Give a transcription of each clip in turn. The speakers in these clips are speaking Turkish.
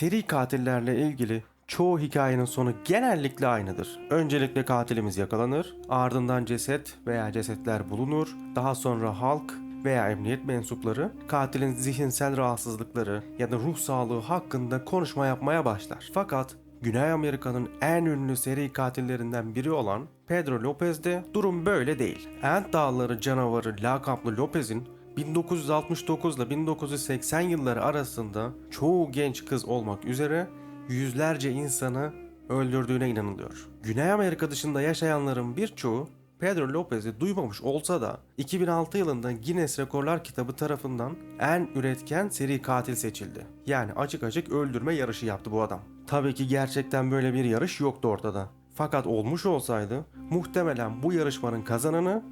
Seri katillerle ilgili çoğu hikayenin sonu genellikle aynıdır. Öncelikle katilimiz yakalanır, ardından ceset veya cesetler bulunur, daha sonra halk veya emniyet mensupları katilin zihinsel rahatsızlıkları ya da ruh sağlığı hakkında konuşma yapmaya başlar. Fakat Güney Amerika'nın en ünlü seri katillerinden biri olan Pedro Lopez'de durum böyle değil. Ant Dağları canavarı lakaplı Lopez'in 1969 ile 1980 yılları arasında çoğu genç kız olmak üzere yüzlerce insanı öldürdüğüne inanılıyor. Güney Amerika dışında yaşayanların birçoğu Pedro Lopez'i duymamış olsa da 2006 yılında Guinness Rekorlar kitabı tarafından en üretken seri katil seçildi. Yani açık açık öldürme yarışı yaptı bu adam. Tabii ki gerçekten böyle bir yarış yoktu ortada. Fakat olmuş olsaydı muhtemelen bu yarışmanın kazananı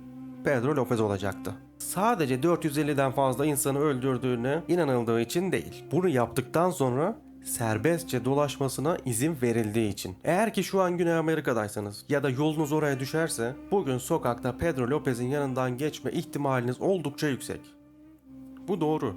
Pedro Lopez olacaktı. Sadece 450'den fazla insanı öldürdüğüne inanıldığı için değil. Bunu yaptıktan sonra serbestçe dolaşmasına izin verildiği için. Eğer ki şu an Güney Amerika'daysanız ya da yolunuz oraya düşerse bugün sokakta Pedro Lopez'in yanından geçme ihtimaliniz oldukça yüksek. Bu doğru.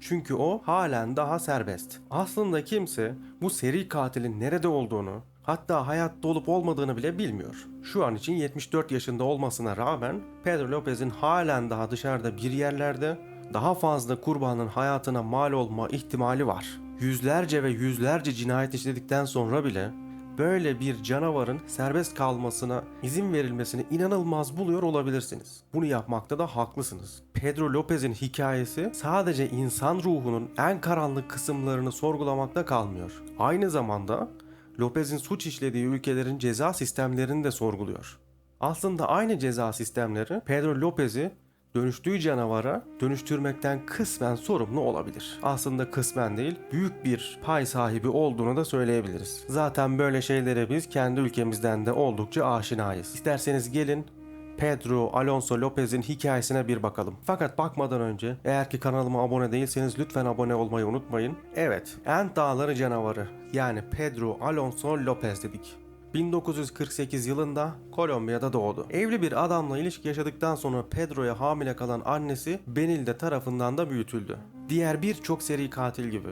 Çünkü o halen daha serbest. Aslında kimse bu seri katilin nerede olduğunu, hatta hayatta olup olmadığını bile bilmiyor. Şu an için 74 yaşında olmasına rağmen Pedro Lopez'in halen daha dışarıda bir yerlerde daha fazla kurbanın hayatına mal olma ihtimali var. Yüzlerce ve yüzlerce cinayet işledikten sonra bile böyle bir canavarın serbest kalmasına izin verilmesini inanılmaz buluyor olabilirsiniz. Bunu yapmakta da haklısınız. Pedro Lopez'in hikayesi sadece insan ruhunun en karanlık kısımlarını sorgulamakta kalmıyor. Aynı zamanda Lopez'in suç işlediği ülkelerin ceza sistemlerini de sorguluyor. Aslında aynı ceza sistemleri Pedro Lopez'i dönüştüğü canavara dönüştürmekten kısmen sorumlu olabilir. Aslında kısmen değil, büyük bir pay sahibi olduğunu da söyleyebiliriz. Zaten böyle şeylere biz kendi ülkemizden de oldukça aşinayız. İsterseniz gelin Pedro Alonso Lopez'in hikayesine bir bakalım. Fakat bakmadan önce eğer ki kanalıma abone değilseniz lütfen abone olmayı unutmayın. Evet, Ant Dağları canavarı yani Pedro Alonso Lopez dedik. 1948 yılında Kolombiya'da doğdu. Evli bir adamla ilişki yaşadıktan sonra Pedro'ya hamile kalan annesi Benilde tarafından da büyütüldü. Diğer birçok seri katil gibi.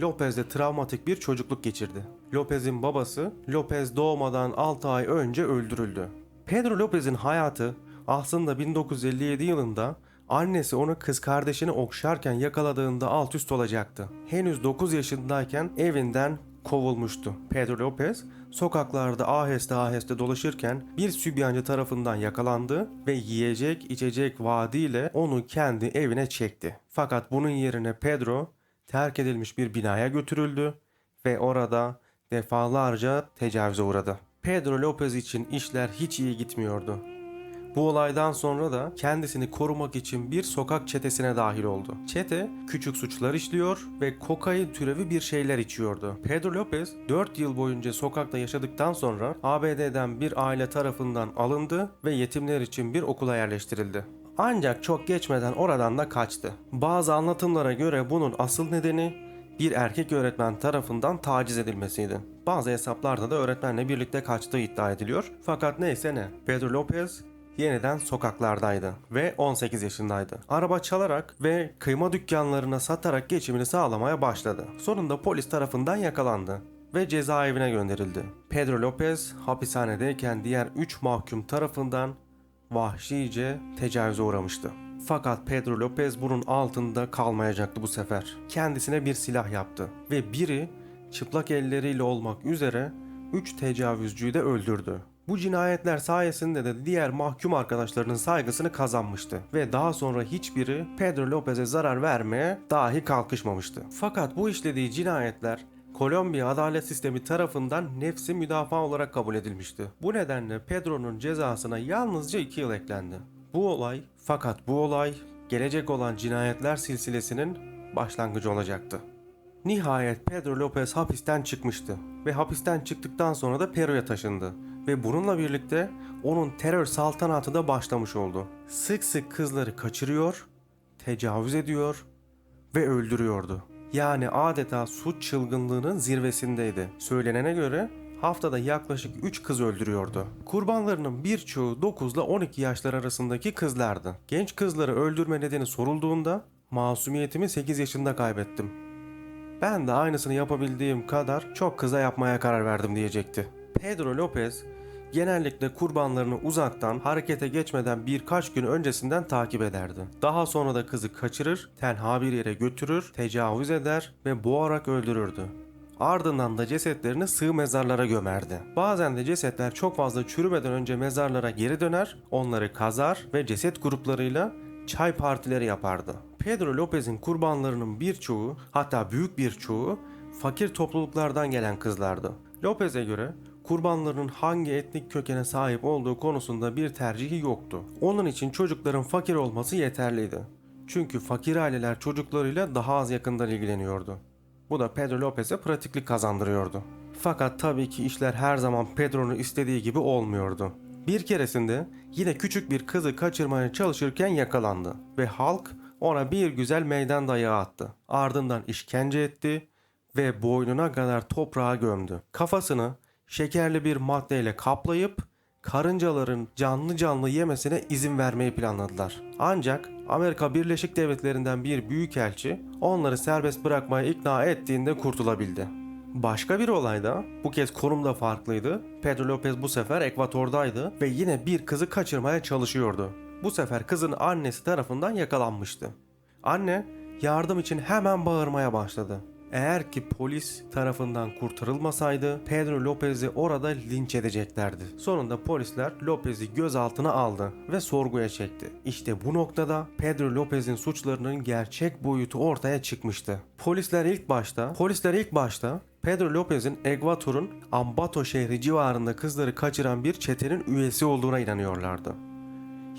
Lopez de travmatik bir çocukluk geçirdi. Lopez'in babası Lopez doğmadan 6 ay önce öldürüldü. Pedro Lopez'in hayatı aslında 1957 yılında annesi onu kız kardeşini okşarken yakaladığında alt üst olacaktı. Henüz 9 yaşındayken evinden kovulmuştu. Pedro Lopez sokaklarda aheste aheste dolaşırken bir sübyancı tarafından yakalandı ve yiyecek içecek vaadiyle onu kendi evine çekti. Fakat bunun yerine Pedro terk edilmiş bir binaya götürüldü ve orada defalarca tecavüze uğradı. Pedro Lopez için işler hiç iyi gitmiyordu. Bu olaydan sonra da kendisini korumak için bir sokak çetesine dahil oldu. Çete küçük suçlar işliyor ve kokain türevi bir şeyler içiyordu. Pedro Lopez 4 yıl boyunca sokakta yaşadıktan sonra ABD'den bir aile tarafından alındı ve yetimler için bir okula yerleştirildi. Ancak çok geçmeden oradan da kaçtı. Bazı anlatımlara göre bunun asıl nedeni bir erkek öğretmen tarafından taciz edilmesiydi. Bazı hesaplarda da öğretmenle birlikte kaçtığı iddia ediliyor. Fakat neyse ne, Pedro Lopez yeniden sokaklardaydı ve 18 yaşındaydı. Araba çalarak ve kıyma dükkanlarına satarak geçimini sağlamaya başladı. Sonunda polis tarafından yakalandı ve cezaevine gönderildi. Pedro Lopez hapishanedeyken diğer 3 mahkum tarafından vahşice tecavüze uğramıştı. Fakat Pedro Lopez bunun altında kalmayacaktı bu sefer. Kendisine bir silah yaptı ve biri çıplak elleriyle olmak üzere 3 tecavüzcüyü de öldürdü. Bu cinayetler sayesinde de diğer mahkum arkadaşlarının saygısını kazanmıştı ve daha sonra hiçbiri Pedro Lopez'e zarar vermeye dahi kalkışmamıştı. Fakat bu işlediği cinayetler Kolombiya adalet sistemi tarafından nefsi müdafaa olarak kabul edilmişti. Bu nedenle Pedro'nun cezasına yalnızca 2 yıl eklendi. Bu olay fakat bu olay gelecek olan cinayetler silsilesinin başlangıcı olacaktı. Nihayet Pedro Lopez hapisten çıkmıştı ve hapisten çıktıktan sonra da Peru'ya taşındı ve bununla birlikte onun terör saltanatı da başlamış oldu. Sık sık kızları kaçırıyor, tecavüz ediyor ve öldürüyordu. Yani adeta suç çılgınlığının zirvesindeydi. Söylenene göre haftada yaklaşık 3 kız öldürüyordu. Kurbanlarının birçoğu 9 ile 12 yaşlar arasındaki kızlardı. Genç kızları öldürme nedeni sorulduğunda masumiyetimi 8 yaşında kaybettim Ben de aynısını yapabildiğim kadar çok kıza yapmaya karar verdim diyecekti. Pedro Lopez genellikle kurbanlarını uzaktan harekete geçmeden birkaç gün öncesinden takip ederdi. Daha sonra da kızı kaçırır, tenha bir yere götürür, tecavüz eder ve boğarak öldürürdü. Ardından da cesetlerini sığ mezarlara gömerdi. Bazen de cesetler çok fazla çürümeden önce mezarlara geri döner, onları kazar ve ceset gruplarıyla çay partileri yapardı. Pedro Lopez'in kurbanlarının birçoğu, hatta büyük bir çoğu fakir topluluklardan gelen kızlardı. Lopez'e göre kurbanların hangi etnik kökene sahip olduğu konusunda bir tercihi yoktu. Onun için çocukların fakir olması yeterliydi. Çünkü fakir aileler çocuklarıyla daha az yakından ilgileniyordu. Bu da Pedro Lopez'e pratiklik kazandırıyordu. Fakat tabii ki işler her zaman Pedro'nun istediği gibi olmuyordu. Bir keresinde yine küçük bir kızı kaçırmaya çalışırken yakalandı ve halk ona bir güzel meydan dayağı attı. Ardından işkence etti ve boynuna kadar toprağa gömdü. Kafasını şekerli bir maddeyle kaplayıp karıncaların canlı canlı yemesine izin vermeyi planladılar. Ancak Amerika Birleşik Devletleri'nden bir büyükelçi onları serbest bırakmaya ikna ettiğinde kurtulabildi. Başka bir olayda, bu kez konum da farklıydı. Pedro Lopez bu sefer Ekvator'daydı ve yine bir kızı kaçırmaya çalışıyordu. Bu sefer kızın annesi tarafından yakalanmıştı. Anne yardım için hemen bağırmaya başladı. Eğer ki polis tarafından kurtarılmasaydı Pedro Lopez'i orada linç edeceklerdi. Sonunda polisler Lopez'i gözaltına aldı ve sorguya çekti. İşte bu noktada Pedro Lopez'in suçlarının gerçek boyutu ortaya çıkmıştı. Polisler ilk başta, polisler ilk başta Pedro Lopez'in Ekvator'un Ambato şehri civarında kızları kaçıran bir çetenin üyesi olduğuna inanıyorlardı.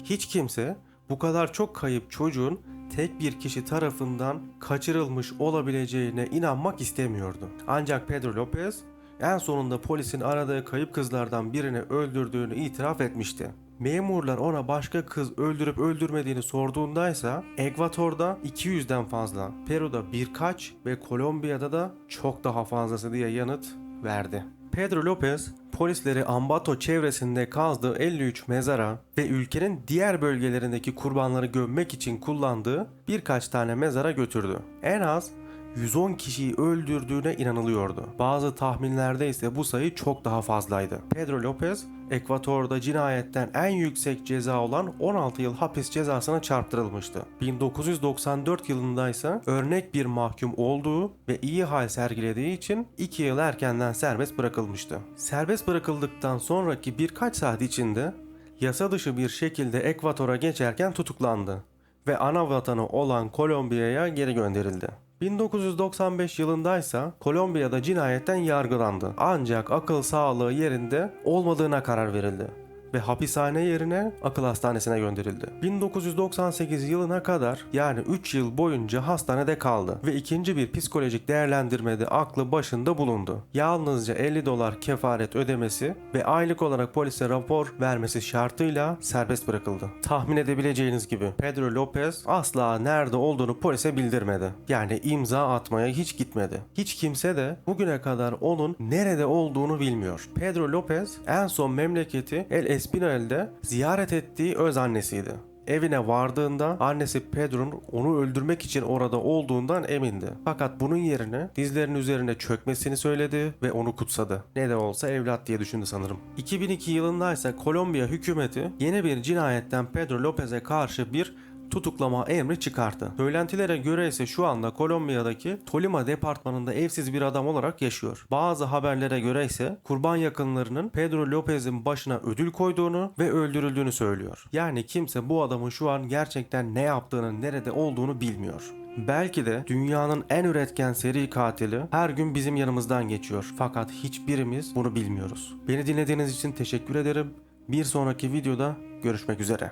Hiç kimse bu kadar çok kayıp çocuğun tek bir kişi tarafından kaçırılmış olabileceğine inanmak istemiyordu. Ancak Pedro Lopez en sonunda polisin aradığı kayıp kızlardan birini öldürdüğünü itiraf etmişti. Memurlar ona başka kız öldürüp öldürmediğini sorduğundaysa Ekvator'da 200'den fazla, Peru'da birkaç ve Kolombiya'da da çok daha fazlası diye yanıt verdi. Pedro Lopez polisleri Ambato çevresinde kazdığı 53 mezara ve ülkenin diğer bölgelerindeki kurbanları gömmek için kullandığı birkaç tane mezara götürdü. En az 110 kişiyi öldürdüğüne inanılıyordu. Bazı tahminlerde ise bu sayı çok daha fazlaydı. Pedro Lopez, Ekvator'da cinayetten en yüksek ceza olan 16 yıl hapis cezasına çarptırılmıştı. 1994 yılında ise örnek bir mahkum olduğu ve iyi hal sergilediği için 2 yıl erkenden serbest bırakılmıştı. Serbest bırakıldıktan sonraki birkaç saat içinde yasa dışı bir şekilde Ekvator'a geçerken tutuklandı ve ana vatanı olan Kolombiya'ya geri gönderildi. 1995 yılındaysa Kolombiya'da cinayetten yargılandı. Ancak akıl sağlığı yerinde olmadığına karar verildi ve hapishane yerine akıl hastanesine gönderildi. 1998 yılına kadar yani 3 yıl boyunca hastanede kaldı ve ikinci bir psikolojik değerlendirmede aklı başında bulundu. Yalnızca 50 dolar kefaret ödemesi ve aylık olarak polise rapor vermesi şartıyla serbest bırakıldı. Tahmin edebileceğiniz gibi Pedro Lopez asla nerede olduğunu polise bildirmedi. Yani imza atmaya hiç gitmedi. Hiç kimse de bugüne kadar onun nerede olduğunu bilmiyor. Pedro Lopez en son memleketi El Espinal'de ziyaret ettiği öz annesiydi. Evine vardığında annesi Pedro'nun onu öldürmek için orada olduğundan emindi. Fakat bunun yerine dizlerinin üzerine çökmesini söyledi ve onu kutsadı. Ne de olsa evlat diye düşündü sanırım. 2002 yılında ise Kolombiya hükümeti yeni bir cinayetten Pedro Lopez'e karşı bir tutuklama emri çıkarttı. Söylentilere göre ise şu anda Kolombiya'daki Tolima departmanında evsiz bir adam olarak yaşıyor. Bazı haberlere göre ise kurban yakınlarının Pedro Lopez'in başına ödül koyduğunu ve öldürüldüğünü söylüyor. Yani kimse bu adamın şu an gerçekten ne yaptığını, nerede olduğunu bilmiyor. Belki de dünyanın en üretken seri katili her gün bizim yanımızdan geçiyor. Fakat hiçbirimiz bunu bilmiyoruz. Beni dinlediğiniz için teşekkür ederim. Bir sonraki videoda görüşmek üzere.